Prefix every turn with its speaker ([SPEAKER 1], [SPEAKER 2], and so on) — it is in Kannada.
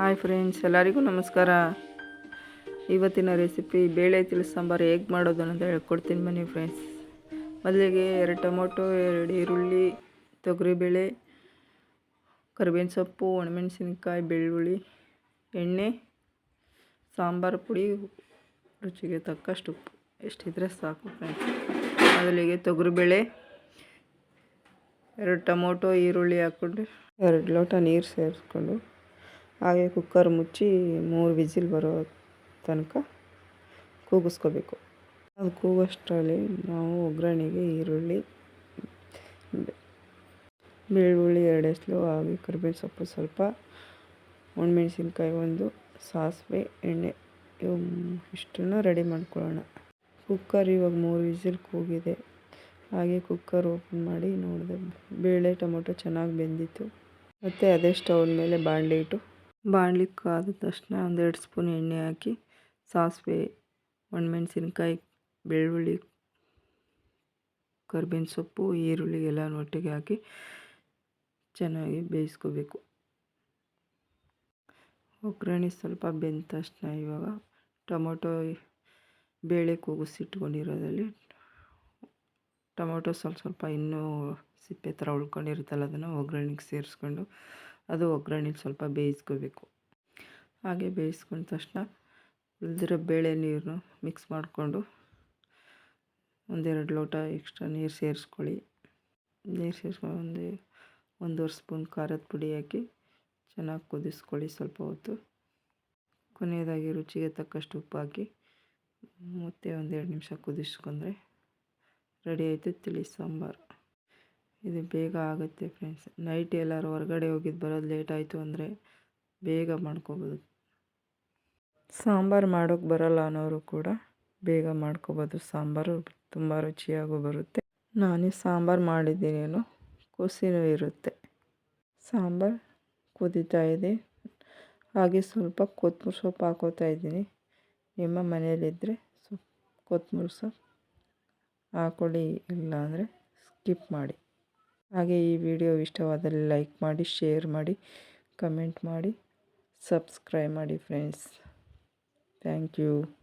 [SPEAKER 1] ಹಾಯ್ ಫ್ರೆಂಡ್ಸ್, ಎಲ್ಲರಿಗೂ ನಮಸ್ಕಾರ. ಇವತ್ತಿನ ರೆಸಿಪಿ ಬೇಳೆ ತಿಳಿ ಸಾಂಬಾರು ಹೇಗೆ ಮಾಡೋದು ಅಂತ ಹೇಳ್ಕೊಡ್ತೀನಿ ಬನ್ನಿ ಫ್ರೆಂಡ್ಸ್. ಮೊದಲಿಗೆ ಎರಡು ಟೊಮೊಟೊ, ಎರಡು ಈರುಳ್ಳಿ ತೊಗರಿಬೇಳೆ ಕರಿಬೇವಿನ ಸೊಪ್ಪು, ಒಣಮೆಣಸಿನ್ಕಾಯಿ, ಬೆಳ್ಳುಳ್ಳಿ, ಎಣ್ಣೆ, ಸಾಂಬಾರು ಪುಡಿ, ರುಚಿಗೆ ತಕ್ಕಷ್ಟು ಉಪ್ಪು. ಎಷ್ಟಿದ್ರೆ ಸಾಕು ಫ್ರೆಂಡ್ಸ್. ಮೊದಲಿಗೆ ತೊಗರಿಬೇಳೆ ಎರಡು ಟೊಮೊಟೊ, ಈರುಳ್ಳಿ ಹಾಕ್ಕೊಂಡು ಎರಡು ಲೋಟ ನೀರು ಸೇರಿಸ್ಕೊಂಡು ಹಾಗೆ ಕುಕ್ಕರ್ ಮುಚ್ಚಿ ಮೂರು ವಿಸಿಲ್ ಬರೋ ತನಕ ಕೂಗಿಸ್ಕೋಬೇಕು. ಅದು ಕೂಗೋಷ್ಟರಲ್ಲಿ ನಾವು ಒಗ್ಗರಣೆಗೆ ಈರುಳ್ಳಿ, ಬೆಳ್ಳುಳ್ಳಿ ಎರಡು ಎಸ್ಲು, ಹಾಗೆ ಕರಿಬೇವಿನ ಸೊಪ್ಪು ಸ್ವಲ್ಪ, ಒಣಮೆಣಸಿನ್ಕಾಯಿ ಒಂದು, ಸಾಸಿವೆ, ಎಣ್ಣೆ ಇವು ಇಷ್ಟನ್ನು ರೆಡಿ ಮಾಡ್ಕೊಳ್ಳೋಣ. ಕುಕ್ಕರ್ ಇವಾಗ ಮೂರು ವಿಸಿಲ್ ಕೂಗಿದೆ. ಹಾಗೆ ಕುಕ್ಕರ್ ಓಪನ್ ಮಾಡಿ ನೋಡಿದೆ. ಬೇಳೆ, ಟೊಮೊಟೊ ಚೆನ್ನಾಗಿ ಬೆಂದಿತ್ತು. ಮತ್ತು ಅದೇ ಸ್ಟವ್ ಮೇಲೆ ಬಾಣಲೆ ಇಟ್ಟು ಬಾಣಲಿ ಕಾದ ತಕ್ಷಣ ಒಂದೆರಡು ಸ್ಪೂನ್ ಎಣ್ಣೆ ಹಾಕಿ ಸಾಸಿವೆ, ಒಣಮೆಣ್ಸಿನ್ಕಾಯಿ, ಬೆಳ್ಳುಳ್ಳಿ, ಕರ್ಬೇವಿನ ಸೊಪ್ಪು, ಈರುಳ್ಳಿ ಎಲ್ಲ ಒಟ್ಟಿಗೆ ಹಾಕಿ ಚೆನ್ನಾಗಿ ಬೇಯಿಸ್ಕೋಬೇಕು. ಒಗ್ಗರಣೆ ಸ್ವಲ್ಪ ಬೆಂದ ತಕ್ಷಣ ಇವಾಗ ಟೊಮೊಟೊ ಬೇಳೆ ಕೂಗಿಸಿಟ್ಕೊಂಡಿರೋದ್ರಲ್ಲಿ ಟೊಮೊಟೊ ಸ್ವಲ್ಪ ಸ್ವಲ್ಪ ಇನ್ನೂ ಸಿಪ್ಪೆ ಥರ ಉಳ್ಕೊಂಡಿರುತ್ತಲ್ಲ ಅದನ್ನು ಒಗ್ಗರಣೆಗೆ ಸೇರಿಸ್ಕೊಂಡು ಅದು ಒಗ್ಗರಣೆಲಿ ಸ್ವಲ್ಪ ಬೇಯಿಸ್ಕೋಬೇಕು. ಹಾಗೆ ಬೇಯಿಸ್ಕೊಂಡ ತಕ್ಷಣ ಉಳಿದಿರೋ ಬೇಳೆ ನೀರನ್ನು ಮಿಕ್ಸ್ ಮಾಡಿಕೊಂಡು ಒಂದೆರಡು ಲೋಟ ಎಕ್ಸ್ಟ್ರಾ ನೀರು ಸೇರಿಸ್ಕೊಳ್ಳಿ. ನೀರು ಸೇರಿಸ್ಕೊಂಡು ಒಂದು, ಒಂದೂವರೆ ಸ್ಪೂನ್ ಖಾರದ ಪುಡಿ ಹಾಕಿ ಚೆನ್ನಾಗಿ ಕುದಿಸ್ಕೊಳ್ಳಿ ಸ್ವಲ್ಪ ಹೊತ್ತು. ಕೊನೆಯದಾಗಿ ರುಚಿಗೆ ತಕ್ಕಷ್ಟು ಉಪ್ಪು ಹಾಕಿ ಮತ್ತೆ ಒಂದೆರಡು ನಿಮಿಷ ಕುದಿಸ್ಕೊಂಡ್ರೆ ರೆಡಿ ಆಯಿತು ತಿಳಿ ಸಾಂಬಾರು. ಇದು ಬೇಗ ಆಗುತ್ತೆ ಫ್ರೆಂಡ್ಸ್ ನೈಟ್ ಎಲ್ಲರೂ ಹೊರಗಡೆ ಹೋಗಿದ್ದು ಬರೋದು ಲೇಟ್ ಆಯಿತು ಅಂದರೆ ಬೇಗ ಮಾಡ್ಕೋಬೋದು. ಸಾಂಬಾರು ಮಾಡೋಕ್ಕೆ ಬರಲ್ಲ ಅನ್ನೋರು ಕೂಡ ಬೇಗ ಮಾಡ್ಕೋಬೋದು. ಸಾಂಬಾರು ತುಂಬ ರುಚಿಯಾಗೂ ಬರುತ್ತೆ. ನಾನೇ ಸಾಂಬಾರು ಮಾಡಿದ್ದೀನೇನು ಕುಸಿನೂ ಇರುತ್ತೆ. ಸಾಂಬಾರು ಕುದೀತಾ ಇದೆ. ಹಾಗೆ ಸ್ವಲ್ಪ ಕೊತ್ತಂಬರಿ ಸೊಪ್ಪು ಹಾಕೋತಾ ಇದ್ದೀನಿ. ನಿಮ್ಮ ಮನೆಯಲ್ಲಿದ್ದರೆ ಸೊಪ್ಪು ಕೊತ್ತಂಬರಿ ಸೊಪ್ಪು ಹಾಕೊಳ್ಳಿ ಇಲ್ಲ ಅಂದರೆ ಸ್ಕಿಪ್ ಮಾಡಿ. ಹಾಗೆ ಈ ವಿಡಿಯೋ ಇಷ್ಟವಾದಲ್ಲಿ ಲೈಕ್ ಮಾಡಿ, ಶೇರ್ ಮಾಡಿ, ಕಮೆಂಟ್ ಮಾಡಿ, ಸಬ್ಸ್ಕ್ರೈಬ್ ಮಾಡಿ ಫ್ರೆಂಡ್ಸ್. Thank you.